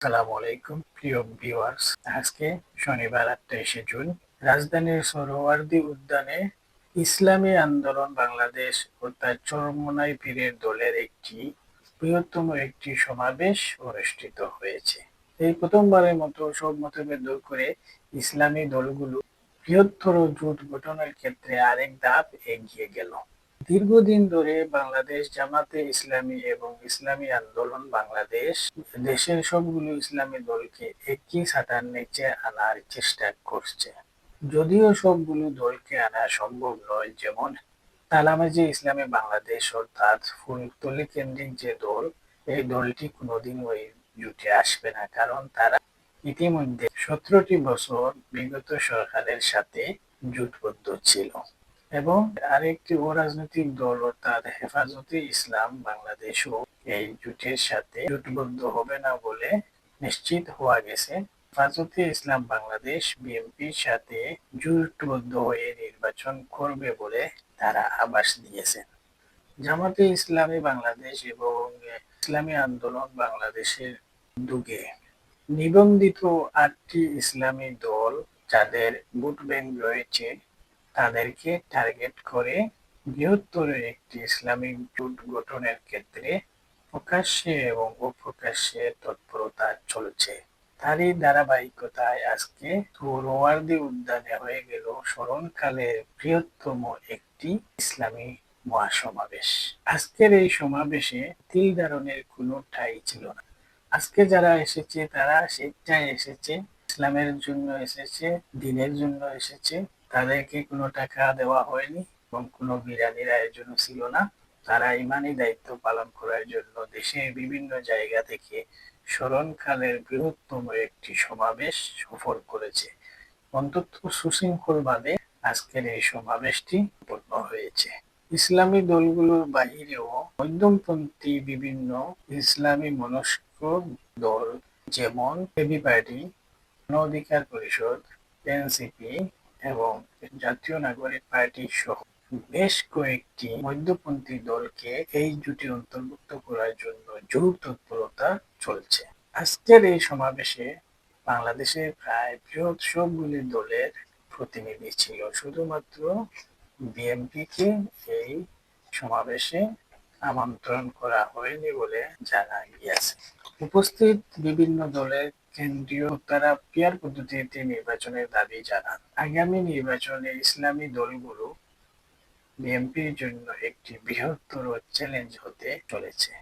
আসসালামু আলাইকুম, প্রিয় ভিউয়ার্স। আজকে শনিবার আঠাইশে জুন। রাজধানীর সরোয়ার্দী উদ্যানে ইসলামী আন্দোলন বাংলাদেশ ও তার চরমনাই পীরের দলের একটি বৃহত্তম একটি সমাবেশ অনুষ্ঠিত হয়েছে। এই প্রথমবারের মতো সব মতভেদ দূর করে ইসলামী দলগুলো বৃহত্তর জোট গঠনের ক্ষেত্রে আরেক ধাপ এগিয়ে গেল। দীর্ঘদিন ধরে বাংলাদেশ জামাতে ইসলামী এবং ইসলামী আন্দোলন বাংলাদেশ দেশের সবগুলো ইসলামী দলকে একই ছাতার নিচে আনার চেষ্টা করছে। যদিও সবগুলো দলকে আনা সম্ভব নয় যেমন তালামাজি ইসলামী বাংলাদেশ অর্থাৎ ফুলতলি কেন্দ্রিক যে দল, এই দলটি কোনোদিন ওই জুটে আসবে না, কারণ তারা ইতিমধ্যে সতেরোটি বছর বিগত সরকারের সাথে জুটবদ্ধ ছিল। এবং আরেকটি অরাজনৈতিক দল অর্থাৎ হেফাজতে ইসলাম বাংলাদেশও এই জোটের সাথে জোটবদ্ধ হবে না বলে নিশ্চিত হওয়া গেছে। হেফাজতে ইসলাম বাংলাদেশ বিএনপির সাথে জোটবদ্ধ হয়ে নির্বাচন করবে বলে তারা আভাস দিয়েছেন জামাতে ইসলামী বাংলাদেশ এবং ইসলামী আন্দোলন বাংলাদেশের দুগে নিবন্ধিত আটটি ইসলামী দল যাদের ভোট ব্যাংক রয়েছে তাদেরকে টার্গেট করে বৃহত্তর একটি ইসলামিক জোট গঠনের ক্ষেত্রে প্রকাশ্যে এবং অপ্রকাশ্যে তৎপরতা চলছে। তারই ধারাবাহিকতায় আজকে রোয়ার্দি উদ্যানে হয়ে গেল স্মরণকালের বৃহত্তম একটি ইসলামী মহাসমাবেশ। আজকের এই সমাবেশে তিল ধারণের কোনো ঠাই ছিল না। আজকে যারা এসেছে তারা স্বেচ্ছায় এসেছে, ইসলামের জন্য এসেছে, দিনের জন্য এসেছে তাদেরকে কোনো টাকা দেওয়া হয়নি এবং কোনো বিরিয়ানির আয়োজন ছিল না। তারা ইমানি দায়িত্ব পালন করার জন্য দেশের বিভিন্ন জায়গা থেকে স্মরণকালের বৃহত্তম একটি সমাবেশ সফল করেছে। অন্তত সুশৃঙ্খলভাবে আজকের এই সমাবেশটি সম্পন্ন হয়েছে। ইসলামী দলগুলোর বাহিরেও মধ্যমপন্থী বিভিন্ন ইসলামী মনস্ক দল যেমন এবি পার্টি গণ অধিকার পরিষদ, এনসিপি এবং জাতীয় নাগরিক পার্টি সহ বেশ কয়েকটি মধ্যপন্থী দলকে এই জোটে অন্তর্ভুক্ত করার জন্য জোর তৎপরতা চলছে। আজকের এই সমাবেশে বাংলাদেশের প্রায় বৃহৎ সবগুলি দলের প্রতিনিধি ছিল। শুধুমাত্র বিএনপিকে এই সমাবেশে আমন্ত্রণ করা হয়নি বলে জানা গিয়েছে। উপস্থিত বিভিন্ন দলের কেন্দ্রীয় তারা পিয়ার পদ্ধতিতে নির্বাচনের দাবি জানান। আগামী নির্বাচনে ইসলামী দলগুলো বিএনপির জন্য একটি বৃহত্তর চ্যালেঞ্জ হতে চলেছে।